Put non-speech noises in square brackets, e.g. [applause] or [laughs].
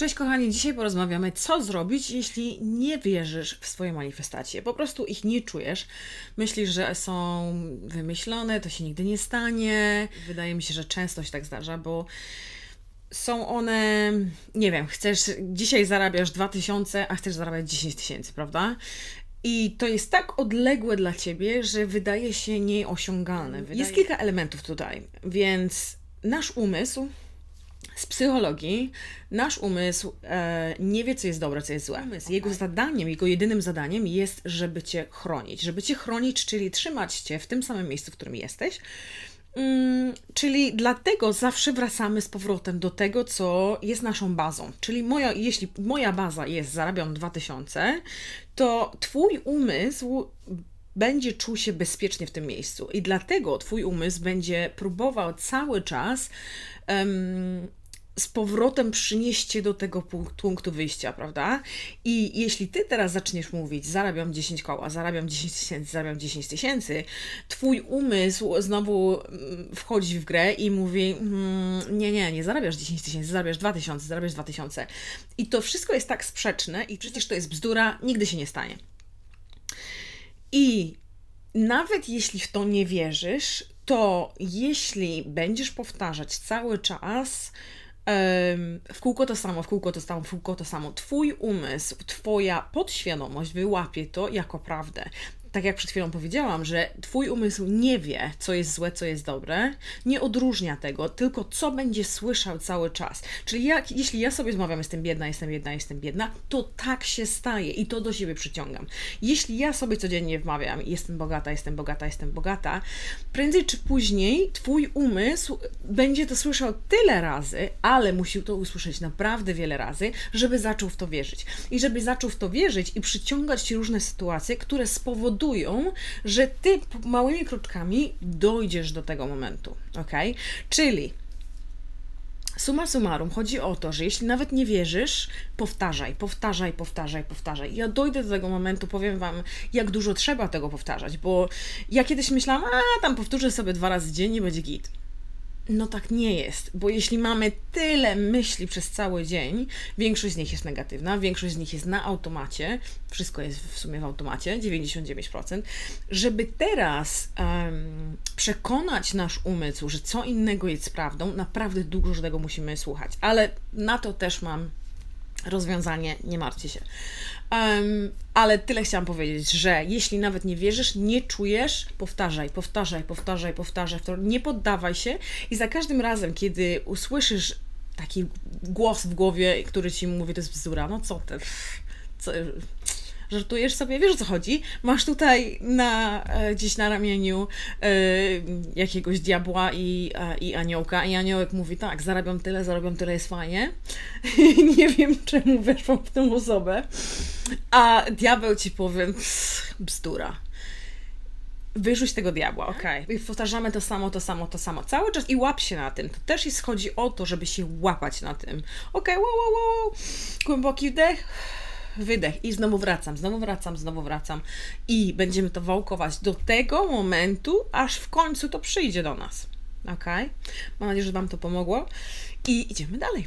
Cześć kochani, dzisiaj porozmawiamy, co zrobić, jeśli nie wierzysz w swoje manifestacje. Po prostu ich nie czujesz. Myślisz, że są wymyślone, to się nigdy nie stanie. Wydaje mi się, że często się tak zdarza, bo są one, nie wiem, chcesz, dzisiaj zarabiasz 2000, a chcesz zarabiać 10 tysięcy, prawda? I to jest tak odległe dla ciebie, że wydaje się nieosiągalne. Wydaje... Jest kilka elementów tutaj, więc nasz umysł z psychologii nasz umysł e, nie wie, co jest dobre, co jest złe. Umysł, jego zadaniem, jego jedynym zadaniem jest, żeby cię chronić. Żeby cię chronić, czyli trzymać cię w tym samym miejscu, w którym jesteś. Mm, czyli dlatego zawsze wracamy z powrotem do tego, co jest naszą bazą. Czyli moja, jeśli moja baza jest zarabiam 2000, to twój umysł będzie czuł się bezpiecznie w tym miejscu. I dlatego twój umysł będzie próbował cały czas um, z powrotem przynieść do tego punktu wyjścia, prawda? I jeśli ty teraz zaczniesz mówić, zarabiam 10 koła, zarabiam 10 tysięcy, zarabiam 10 tysięcy, twój umysł znowu mm, wchodzi w grę i mówi, mm, nie, nie, nie zarabiasz 10 tysięcy, zarabiasz 2000, zarabiasz 2000. I to wszystko jest tak sprzeczne i przecież to jest bzdura, nigdy się nie stanie. I nawet jeśli w to nie wierzysz, to jeśli będziesz powtarzać cały czas, w kółko to samo, w kółko to samo, w kółko to samo. Twój umysł, Twoja podświadomość wyłapie to jako prawdę tak jak przed chwilą powiedziałam, że Twój umysł nie wie, co jest złe, co jest dobre, nie odróżnia tego, tylko co będzie słyszał cały czas. Czyli jak, jeśli ja sobie zmawiam, jestem biedna, jestem biedna, jestem biedna, to tak się staje i to do siebie przyciągam. Jeśli ja sobie codziennie wmawiam, jestem bogata, jestem bogata, jestem bogata, prędzej czy później Twój umysł będzie to słyszał tyle razy, ale musi to usłyszeć naprawdę wiele razy, żeby zaczął w to wierzyć. I żeby zaczął w to wierzyć i przyciągać Ci różne sytuacje, które spowodują, że ty małymi kroczkami dojdziesz do tego momentu, ok? Czyli Suma summarum, chodzi o to, że jeśli nawet nie wierzysz, powtarzaj, powtarzaj, powtarzaj, powtarzaj. Ja dojdę do tego momentu, powiem Wam, jak dużo trzeba tego powtarzać, bo ja kiedyś myślałam, a tam powtórzę sobie dwa razy dziennie, będzie git. No tak nie jest, bo jeśli mamy tyle myśli przez cały dzień, większość z nich jest negatywna, większość z nich jest na automacie, wszystko jest w sumie w automacie, 99%, żeby teraz um, przekonać nasz umysł, że co innego jest prawdą, naprawdę dużo tego musimy słuchać. Ale na to też mam rozwiązanie, nie martwcie się. Um, ale tyle chciałam powiedzieć, że jeśli nawet nie wierzysz, nie czujesz, powtarzaj, powtarzaj, powtarzaj, powtarzaj, nie poddawaj się i za każdym razem, kiedy usłyszysz taki głos w głowie, który ci mówi, to jest bzdura, no co ty, co, żartujesz sobie, wiesz o co chodzi? Masz tutaj na, e, gdzieś na ramieniu e, jakiegoś diabła i, i aniołka i aniołek mówi tak, zarabiam tyle, zarabiam tyle, jest fajnie. [laughs] nie wiem czemu weszłam w tę osobę. A diabeł ci powie, bzdura wyrzuć tego diabła, okej. Okay. I powtarzamy to samo, to samo, to samo. Cały czas i łap się na tym. To też jest chodzi o to, żeby się łapać na tym. Okej, okay, wow, wow, wow. Głęboki wdech wydech i znowu wracam, znowu wracam, znowu wracam i będziemy to wałkować do tego momentu, aż w końcu to przyjdzie do nas. Ok? Mam nadzieję, że Wam to pomogło i idziemy dalej.